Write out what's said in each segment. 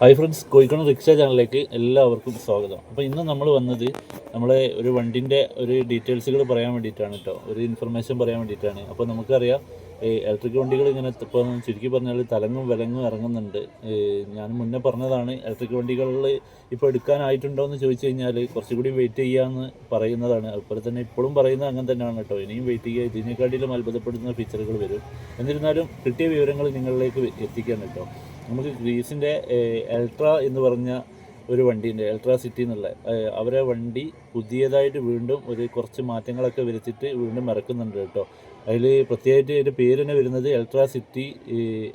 Hi friends Kozhikode rickshaw ചാനലിലേക്ക് എല്ലാവർക്കും സ്വാഗതം. അപ്പോൾ ഇന്ന് നമ്മൾ വന്നത് നമ്മളെ ഒരു വണ്ടിന്റെ ഒരു ഡീറ്റെയിൽസുകൾ പറയാൻ വേണ്ടിയിട്ടാണ് കേട്ടോ ഒരു ഇൻഫർമേഷൻ പറയാൻ വേണ്ടിയിട്ടാണ്. അപ്പോൾ നമുക്കറിയാം ഈ ഇലക്ട്രിക് വണ്ടികൾ ഇങ്ങനെ ഇപ്പോൾ ചുരുക്കി പറഞ്ഞാൽ തലങ്ങും വിലങ്ങും ഇറങ്ങുന്നുണ്ട്. ഞാൻ മുന്നേ പറഞ്ഞതാണ് ഇലക്ട്രിക് വണ്ടികളിൽ ഇപ്പോൾ എടുക്കാനായിട്ടുണ്ടോ എന്ന് ചോദിച്ചു കഴിഞ്ഞാൽ കുറച്ചുകൂടി വെയിറ്റ് ചെയ്യാമെന്ന് പറയുന്നതാണ്. അതുപോലെ തന്നെ ഇപ്പോഴും പറയുന്നത് അങ്ങനെ തന്നെയാണ് കേട്ടോ ഇനിയും വെയിറ്റ് ചെയ്യുക. ഇതിനെക്കാട്ടിലും അത്ഭുതപ്പെടുന്ന ഫീച്ചറുകൾ വരും. എന്നിരുന്നാലും കിട്ടിയ വിവരങ്ങൾ നിങ്ങളിലേക്ക് എത്തിക്കാൻ കേട്ടോ നമുക്ക് ഗ്രീസിന്റെ എൽട്ര എന്ന് പറഞ്ഞ ഒരു വണ്ടിയുണ്ട് എൽട്ര സിറ്റി എന്നുള്ള. അവരെ വണ്ടി പുതിയതായിട്ട് വീണ്ടും ഒരു കുറച്ച് മാറ്റങ്ങളൊക്കെ വരുത്തിയിട്ട് വീണ്ടും ഇറക്കുന്നുണ്ട് കേട്ടോ. അതിൽ പ്രത്യേകമായിട്ട് അതിന്റെ പേര് തന്നെ വരുന്നത് എൽട്ര സിറ്റി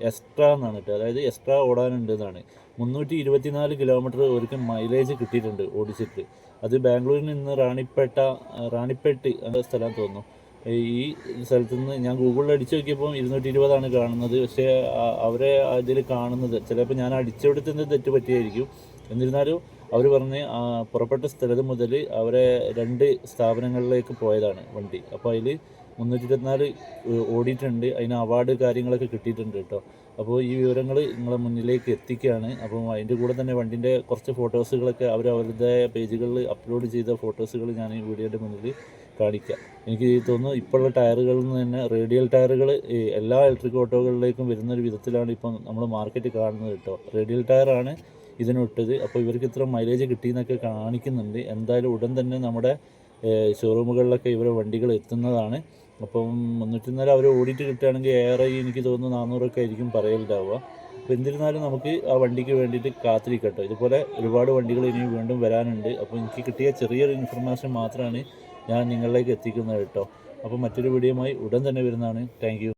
എക്സ്ട്രാ എന്നാണ് കേട്ടോ. അതായത് എക്സ്ട്രാ ഓടാനുണ്ട് എന്നാണ് മുന്നൂറ്റി ഇരുപത്തിനാല് കിലോമീറ്റർ അവർക്ക് മൈലേജ് കിട്ടിയിട്ടുണ്ട് ഓടിച്ചിട്ട്. അത് ബാംഗ്ലൂരിൽ നിന്ന് റാണിപ്പേട്ട റാണിപ്പേട്ട് എന്ന സ്ഥലം തോന്നുന്നു. ഈ സ്ഥലത്ത് നിന്ന് ഞാൻ ഗൂഗിളിൽ അടിച്ചു നോക്കിയപ്പോൾ ഇരുന്നൂറ്റി ഇരുപതാണ് കാണുന്നത്. പക്ഷേ അവരെ അതിൽ കാണുന്നത് ചിലപ്പോൾ ഞാൻ അടിച്ചെടുത്തുന്ന തെറ്റ് പറ്റിയായിരിക്കും. എന്നിരുന്നാലും അവർ പറഞ്ഞ് പുറപ്പെട്ട സ്ഥലത്ത് മുതൽ അവരെ രണ്ട് സ്ഥാപനങ്ങളിലേക്ക് പോയതാണ് വണ്ടി. അപ്പോൾ അതിൽ മുന്നൂറ്റി ഇരുപത്തിനാല് ഓടിയിട്ടുണ്ട്. അതിന് അവാർഡ് കാര്യങ്ങളൊക്കെ കിട്ടിയിട്ടുണ്ട് കേട്ടോ. അപ്പോൾ ഈ വിവരങ്ങൾ നിങ്ങളെ മുന്നിലേക്ക് എത്തിക്കുകയാണ് അപ്പം അതിന്റെ കൂടെ തന്നെ വണ്ടിന്റെ കുറച്ച് ഫോട്ടോസുകളൊക്കെ അവർ അവരുടെ പേജുകളിൽ അപ്ലോഡ് ചെയ്ത ഫോട്ടോസുകൾ ഞാൻ ഈ വീഡിയോയുടെ മുന്നിൽ കാണിക്കുക എനിക്ക് തോന്നുന്നു ഇപ്പോഴുള്ള ടയറുകളിൽ നിന്ന് തന്നെ റേഡിയൽ ടയറുകൾ എല്ലാ ഇലക്ട്രിക് ഓട്ടോകളിലേക്കും വരുന്നൊരു വിധത്തിലാണ് ഇപ്പം നമ്മൾ മാർക്കറ്റ് കാണുന്നത് കേട്ടോ. റേഡിയൽ ടയറാണ് ഇതിനൊട്ടത്. അപ്പോൾ ഇവർക്ക് ഇത്ര മൈലേജ് കിട്ടിയെന്നൊക്കെ കാണിക്കുന്നുണ്ട്. എന്തായാലും ഉടൻ തന്നെ നമ്മുടെ ഷോറൂമുകളിലൊക്കെ ഇവരെ വണ്ടികൾ എത്തുന്നതാണ്. അപ്പം മുന്നൂറ്റി നാല് അവർ ഓടിയിട്ട് കിട്ടുകയാണെങ്കിൽ ഏറെ എനിക്ക് തോന്നുന്നു നാനൂറൊക്കെ ആയിരിക്കും പറയലുണ്ടാവുക. അപ്പോൾ എന്നിരുന്നാലും നമുക്ക് ആ വണ്ടിക്ക് വേണ്ടിയിട്ട് കാത്തിരിക്കട്ടോ. ഇതുപോലെ ഒരുപാട് വണ്ടികൾ ഇനിയും വീണ്ടും വരാനുണ്ട്. അപ്പോൾ എനിക്ക് കിട്ടിയ ചെറിയൊരു ഇൻഫർമേഷൻ മാത്രമാണ് ഞാൻ നിങ്ങളിലേക്ക് എത്തിക്കുന്നത് കേട്ടോ. അപ്പോൾ മറ്റൊരു വീഡിയോയുമായി ഉടൻ തന്നെ വരുന്നതാണ്. താങ്ക്